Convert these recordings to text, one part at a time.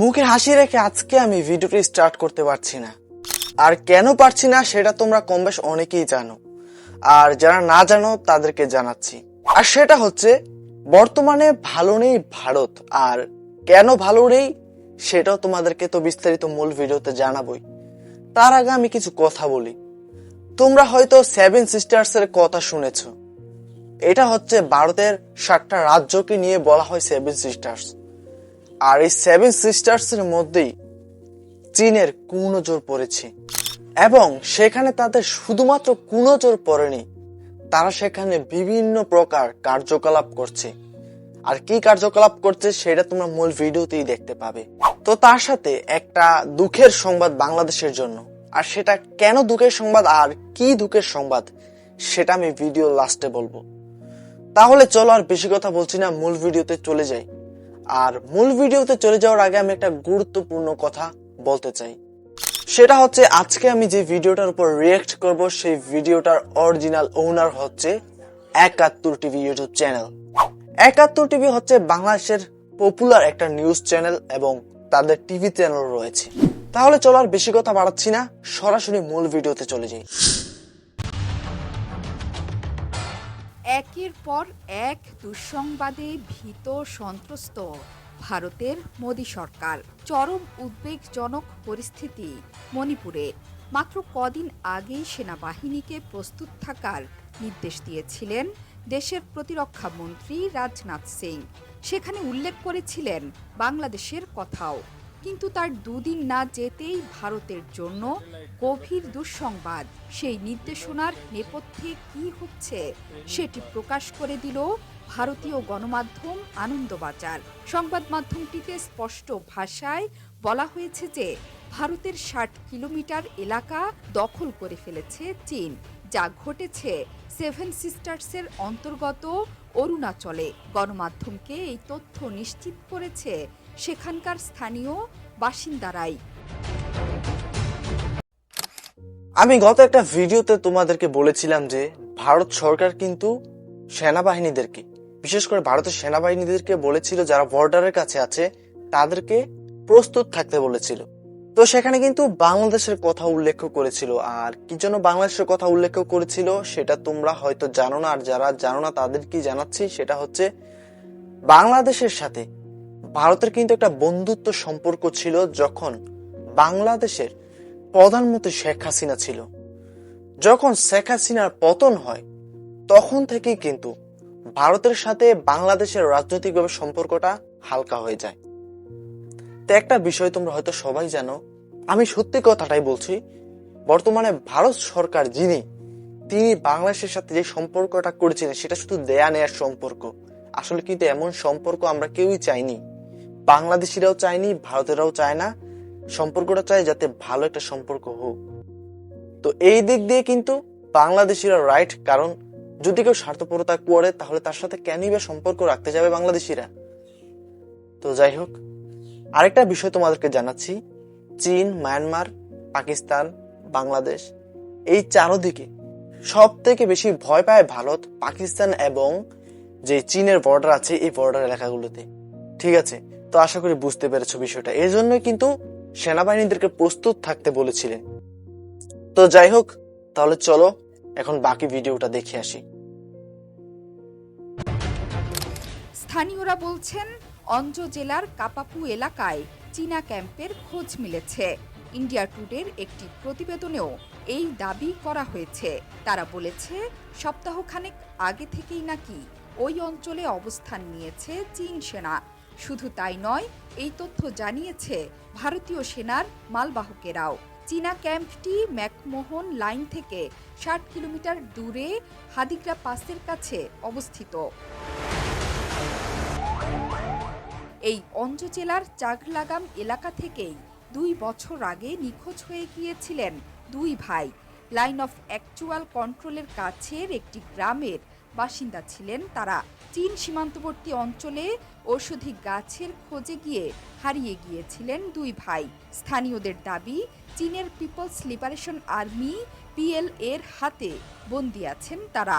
মুখে হাসি রেখে আজকে আমি ভিডিওটি স্টার্ট করতে পারছি না। আর কেন পারছি না সেটা তোমরা কম বেশ অনেকেই জানো। আর যারা না জানো, তাদেরকে জানাচ্ছি। আর সেটা হচ্ছে, বর্তমানে ভালো নেই ভারত। আর কেন ভালো নেই সেটাও তোমাদেরকে তো বিস্তারিত মূল ভিডিওতে জানাবই। তার আগে আমি কিছু কথা বলি। তোমরা হয়তো সেভেন সিস্টার্স এর কথা শুনেছো। এটা হচ্ছে ভারতের সাতটা রাজ্যকে নিয়ে বলা হয় সেভেন সিস্টার্স আর এই সেভেন সিস্টার্স এর মধ্যেই চীনের কুনজোর পড়েছে। এবং সেখানে তাদের শুধুমাত্র কুনজোর পড়েনি, তারা সেখানে বিভিন্ন প্রকার কার্যকলাপ করছে। আর কি কার্যকলাপ করছে সেটা তোমরা মূল ভিডিওতেই দেখতে পাবে। তো তার সাথে একটা দুঃখের সংবাদ বাংলাদেশের জন্য। আর সেটা কেন দুঃখের সংবাদ আর কি দুঃখের সংবাদ, সেটা আমি ভিডিও লাস্টে বলব। তাহলে চলো আর বেশি কথা বলছি না, মূল ভিডিওতে চলে যাই। আর মূল ভিডিওতে চলে যাওয়ার আগে আমি একটা গুরুত্বপূর্ণ কথা বলতে চাই। সেটা হচ্ছে, আজকে আমি যে ভিডিওটার উপর রিয়েক্ট করব, সেই ভিডিওটার অরিজিনাল ওনার হচ্ছে Ekattor TV YouTube channel Ekattor TV হচ্ছে বাংলাদেশের পপুলার একটা নিউজ চ্যানেল এবং তাদের টিভি চ্যানেল রয়েছে। তাহলে চলো আর বেশি কথা বাড়াচ্ছি না, সরাসরি মূল ভিডিওতে চলে যাই। একের পর এক দুঃসংবাদে ভীত সন্ত্রস্ত ভারতের মোদী সরকার। চরম উদ্বেগজনক পরিস্থিতি মণিপুরে। মাত্র কদিন আগেই সেনাবাহিনীকে প্রস্তুত থাকার নির্দেশ দিয়েছিলেন দেশের প্রতিরক্ষা মন্ত্রী রাজনাথ সিং। সেখানে উল্লেখ করেছিলেন বাংলাদেশের কথাও। কিন্তু তার দুদিন না যেতেই ভারতের জন্য গভীর দুঃসংবাদ। সেই নির্দেশনার নেপথ্যে কি হচ্ছে সেটি প্রকাশ করে দিল ভারতীয় গণমাধ্যম আনন্দবাজার। সংবাদ মাধ্যমটিতে স্পষ্ট ভাষায় বলা হয়েছে যে, ভারতের ষাট কিলোমিটার এলাকা দখল করে ফেলেছে চীন, যা ঘটেছে সেভেন সিস্টার্সের অন্তর্গত অরুণাচলে। গণমাধ্যমকে এই তথ্য নিশ্চিত করেছে সেখানকার স্থানীয় বাসিন্দারাই। আমি গত একটা ভিডিওতে তোমাদেরকে বলেছিলাম যে ভারত সরকার কিন্তু সেনাবাহিনীদেরকে, বিশেষ করে ভারতের সেনাবাহিনীদেরকে বলেছিল, যারা বর্ডারের কাছে আছে, তাদেরকে প্রস্তুত থাকতে বলেছিল। তো সেখানে কিন্তু বাংলাদেশের কথা উল্লেখ করেছিল। আর কি জন্য বাংলাদেশের কথা উল্লেখ করেছিল, সেটা তোমরা হয়তো জানো না। আর যারা জানো না তাদের কি জানাচ্ছি। সেটা হচ্ছে বাংলাদেশের সাথে ভারতের কিন্তু একটা বন্ধুত্ব সম্পর্ক ছিল যখন বাংলাদেশের প্রধানমন্ত্রী শেখ হাসিনা ছিল। যখন শেখ হাসিনার পতন হয়, তখন থেকেই কিন্তু ভারতের সাথে বাংলাদেশের রাজনৈতিকভাবে সম্পর্কটা হালকা হয়ে যায়। তো একটা বিষয় তোমরা হয়তো সবাই জানো, আমি সত্যি কথাটাই বলছি, বর্তমানে ভারত সরকার যিনি, তিনি বাংলাদেশের সাথে যে সম্পর্কটা করেছিলেন, সেটা শুধু দেয়া নেয়ার সম্পর্ক। আসলে কিন্তু এমন সম্পর্ক আমরা কেউই চাইনি। বাংলাদেশিরাও চায়নি, ভারতেরাও চায় না। সম্পর্কটা চায় যাতে ভালো একটা সম্পর্ক হোক। তো এই দিক দিয়ে কিন্তু বাংলাদেশিরা রাইট কারণ যদি কেউ স্বার্থপরতা করে, তাহলে তার সাথে কেনই বা সম্পর্ক রাখতে যাবে বাংলাদেশিরা? তো যাই হোক, আরেকটা বিষয় তোমাদেরকে জানাচ্ছি। চীন মায়ানমার পাকিস্তান বাংলাদেশ এই চারোদিকে সব থেকে বেশি ভয় পায় ভারত, পাকিস্তান এবং যে চীনের বর্ডার আছে এই বর্ডার এলাকাগুলোতে। ঠিক আছে? তো আশা করি বুঝতে পেরেছ বিষয়টা। এই জন্যই কিন্তু সেনাবাহিনীদেরকে প্রস্তুত থাকতে বলেছিলেন। তো যাই হোক, তাহলে চলো, এখন বাকি ভিডিওটা দেখে আসি। স্থানীয়রা বলছেন, অঞ্জ জেলার কাপাপু এলাকায় চীনা ক্যাম্পের খোঁজ মিলেছে। ইন্ডিয়া টুডের একটি প্রতিবেদনেও এই দাবি করা হয়েছে। তারা বলেছে, সপ্তাহখানেক আগে থেকেই নাকি ওই অঞ্চলে অবস্থান নিয়েছে চীন সেনা। শুধু তাই নয়, এই তথ্য জানিয়েছে ভারতীয় সেনার মালবাহকেরাও। চীনা ক্যাম্পটি ম্যাকমোহন লাইন থেকে ষাট কিলোমিটার দূরে হাদিগ্রা পাসের কাছে অবস্থিত। এই অঞ্জ জেলার চাগলাগাম এলাকা থেকেই দুই বছর আগে নিখোঁজ হয়ে গিয়েছিলেন দুই ভাই। লাইন অফ অ্যাকচুয়াল কন্ট্রোলের কাছের একটি গ্রামের বাসিন্দা ছিলেন তারা। চীন সীমান্তবর্তী অঞ্চলে ঔষধি গাছের খোঁজে গিয়ে হারিয়ে গিয়েছিলেন দুই ভাই। স্থানীয়দের দাবি, চীনের পিপলস লিবারেশন আর্মি পিএল এর হাতে বন্দী আছেন তারা।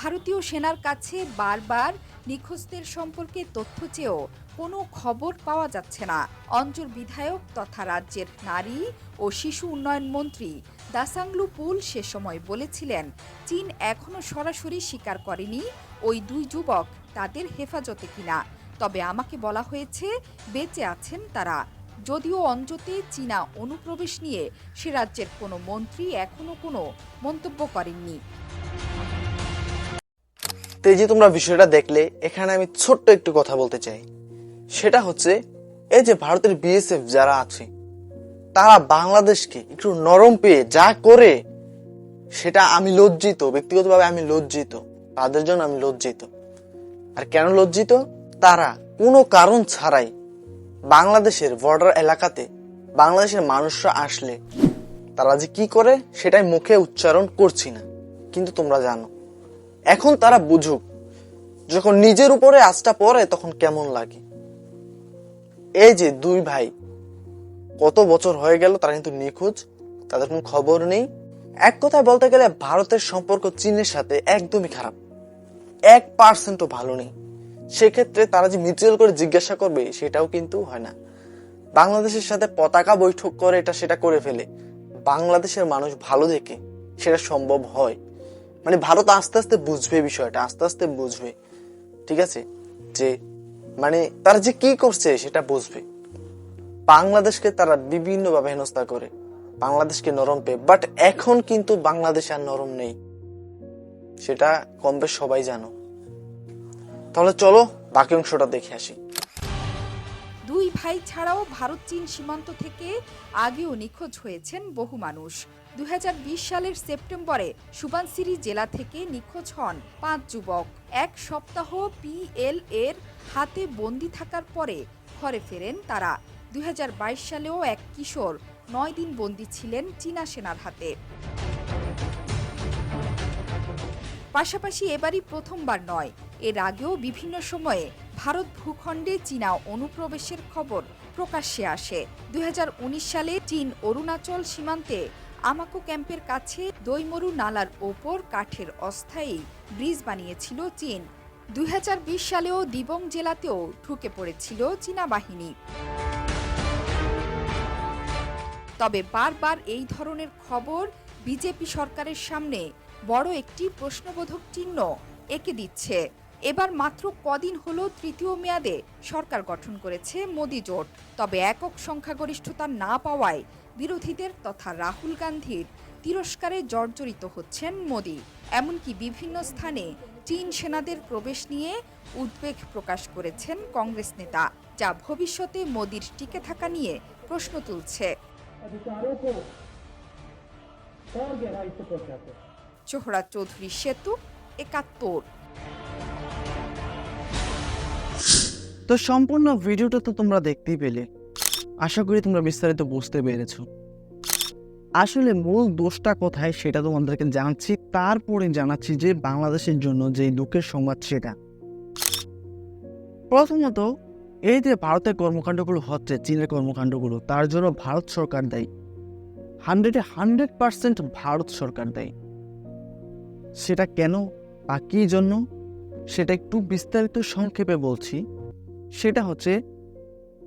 ভারতীয় সেনার কাছে বারবার নিখোঁজদের সম্পর্কে তথ্য চেয়েও কোনো খবর পাওয়া যাচ্ছে না। অঞ্চল বিধায়ক তথা রাজ্যের নারী ও শিশু উন্নয়ন মন্ত্রী দাসাংলু পুল সে সময় বলেছিলেন, চীন এখনও সরাসরি স্বীকার করেনি ওই দুই যুবক, তাদের হেফাজতে কিনা। তবে আমাকে বলা হয়েছে, বেঁচে আছেন তারা। যদিও অঞ্জতে চীনা অনুপ্রবেশ নিয়ে সে রাজ্যের কোনো মন্ত্রী এখনও কোনো মন্তব্য করেননি। তো যে তোমরা বিষয়টা দেখলে, এখানে আমি ছোট্ট একটু কথা বলতে চাই। সেটা হচ্ছে, এই যে ভারতের বিএসএফ যারা আছে তারা বাংলাদেশকে একটু নরম পেয়ে যা করে, সেটা আমি লজ্জিত, ব্যক্তিগতভাবে আমি লজ্জিত, তাদের জন্য আমি লজ্জিত। আর কেন লজ্জিত? তারা কোনো কারণ ছাড়াই বাংলাদেশের বর্ডার এলাকাতে বাংলাদেশের মানুষরা আসলে তারা যে কি করে, সেটাই মুখে উচ্চারণ করছি না। কিন্তু তোমরা জানো, এখন তারা বুঝুক, যখন নিজের উপরে আস্থা পড়ে তখন কেমন লাগে। এই যে দুই ভাই কত বছর হয়ে গেল তারা কিন্তু নিখোঁজ, তাদের কোনো খবর নেই। এক কথায় বলতে গেলে ভারতের সম্পর্ক চীনের সাথে একদমই খারাপ। এক পার্সেন্টও ভালো নেই। সেক্ষেত্রে তারা যে মিউচুয়াল করে জিজ্ঞাসা করবে, সেটাও কিন্তু হয় না। বাংলাদেশের সাথে পতাকা বৈঠক করে এটা সেটা করে ফেলে। বাংলাদেশের মানুষ ভালো দেখে সেটা সম্ভব হয়। মানে ভারত আস্তে আস্তে বুঝবে বিষয়টা, আস্তে আস্তে বুঝবে। ঠিক আছে? যে মানে তারা যে কি করছে সেটা বুঝবে। বাংলাদেশকে তারা বিভিন্নভাবে হেনস্থা করে। বাংলাদেশকে নরম পেয়ে বাট এখন কিন্তু বাংলাদেশ আর নরম নেই। সেটা কম বেশ সবাই জানো। তাহলে চলো বাকি অংশটা দেখে আসি। দুই ভাই ছাড়াও ভারত, চীন সীমান্ত থেকে আগেও নিখোঁজ হয়েছেন বহু মানুষ। দুই হাজার বিশ সালের সেপ্টেম্বরে সুবানসিরি জেলা থেকে নিখোঁজ হন পাঁচ যুবক। এক সপ্তাহ পিএল এর হাতে বন্দি থাকার পরে ঘরে ফেরেন তারা। দুই হাজার বাইশ সালেও এক কিশোর নয় দিন বন্দি ছিলেন চীনা সেনার হাতে। পাশাপাশি এবারই প্রথমবার নয়, এর আগেও বিভিন্ন সময়ে ভারত ভূখণ্ডে চীনা অনুপ্রবেশের খবর প্রকাশ্যে আসে। দুই হাজার উনিশ সালে চীন অরুণাচল সীমান্তে আমাকো ক্যাম্পের কাছে দৈমরু নালার ওপর কাঠের অস্থায়ী ব্রিজ বানিয়েছিল চীন। দুই হাজার বিশ সালেও দিবং জেলাতেও ঢুকে পড়েছিল চীনা বাহিনী। তবে বারবার এই ধরনের খবর বিজেপি সরকারের সামনে বড় একটি প্রশ্নবোধক চিহ্ন এঁকে দিচ্ছে। এবার মাত্র কদিন হলো তৃতীয় মেয়াদে সরকার গঠন করেছে মোদি জোট। তবে একক সংখ্যাগরিষ্ঠতা না পাওয়ায় বিরোধীদের তথা রাহুল গান্ধীর তিরস্কারে জর্জরিত হচ্ছেন মোদি। এমনকি বিভিন্ন স্থানে চীন সেনাদের প্রবেশ নিয়ে উদ্বেগ প্রকাশ করেছেন কংগ্রেস নেতা, যা ভবিষ্যতে মোদির টিকে থাকা নিয়ে প্রশ্ন তুলছে। अधिकारों को और गहराई से पहुंचाते हैं জোহরা চৌধুরী সেতু একাত্তর তো সম্পূর্ণ ভিডিওটা তো তোমরা দেখতেই পেলে আশা করি তোমরা বিস্তারিত বুঝতে পেরেছো আসলে মূল দোষটা কোথায় সেটা তোমাদেরকে জানাচ্ছি তারপরে জানাচ্ছি যে বাংলাদেশের জন্য যে দুঃখের সংবাদ সেটা প্রথমত এই যে ভারতের কর্মকাণ্ডগুলো হচ্ছে, চীনের কর্মকাণ্ডগুলো, তার জন্য ভারত সরকার দেয়। হান্ড্রেডে হান্ড্রেড পার্সেন্ট ভারত সরকার দেয়। সেটা কেন বা কী জন্য? সেটা একটু বিস্তারিত সংক্ষেপে বলছি। সেটা হচ্ছে,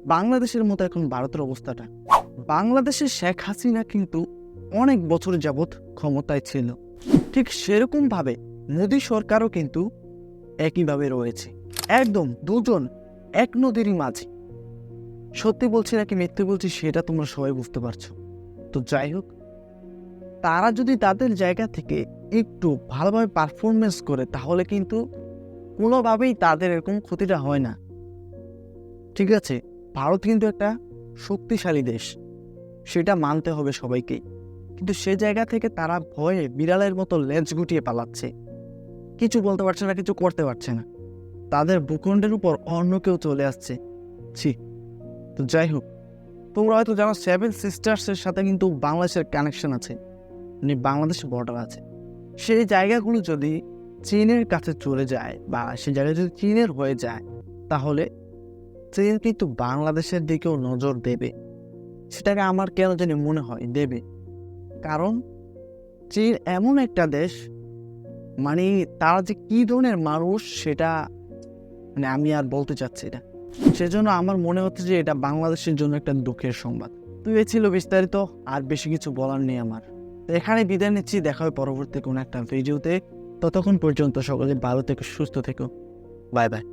বাংলাদেশের মতো এখন ভারতের অবস্থাটা। বাংলাদেশের শেখ হাসিনা কিন্তু অনেক বছর যাবৎ ক্ষমতায় ছিল। ঠিক সেরকমভাবে মোদী সরকারও কিন্তু একইভাবে রয়েছে। একদম দুজন এক নদীরই মাঝে। সত্যি বলছি নাকি মিথ্যে বলছি সেটা তোমরা সবাই বুঝতে পারছ। তো যাই হোক, তারা যদি তাদের জায়গা থেকে একটু ভালোভাবে পারফরমেন্স করে, তাহলে কিন্তু কোনোভাবেই তাদের এরকম ক্ষতিটা হয় না। ঠিক আছে, ভারত কিন্তু একটা শক্তিশালী দেশ, সেটা মানতে হবে সবাইকেই। কিন্তু সে জায়গা থেকে তারা ভয়ে বিড়ালের মতো লেজ গুটিয়ে পালাচ্ছে। কিছু বলতে পারছে না, কিছু করতে পারছে না। তাদের ভূখণ্ডের উপর অন্য কেউ চলে আসছে। ছি, তো যাই হোক, তোমরা হয়তো জানো সেভেন সিস্টার্সের সাথে কিন্তু বাংলাদেশের কানেকশন আছে। মানে বাংলাদেশ বর্ডার আছে। সেই জায়গাগুলো যদি চীনের কাছে চলে যায় বা সে জায়গা যদি চীনের হয়ে যায়, তাহলে চীন কিন্তু বাংলাদেশের দিকেও নজর দেবে। সেটাকে আমার কেন জানি মনে হয় দেবে। কারণ চীন এমন একটা দেশ মানে তারা যে কী ধরনের মানুষ সেটা মানে আমি আর বলতে চাচ্ছি না। সেজন্য আমার মনে হচ্ছে যে এটা বাংলাদেশের জন্য একটা দুঃখের সংবাদ। তো এ ছিল বিস্তারিত আর বেশি কিছু বলার নেই আমার। এখানে বিদায় নিচ্ছি, দেখা হয় পরবর্তী কোনো একটা ভিডিওতে। ততক্ষণ পর্যন্ত সকলে ভালো থেকে, সুস্থ থেকো। Bye bye.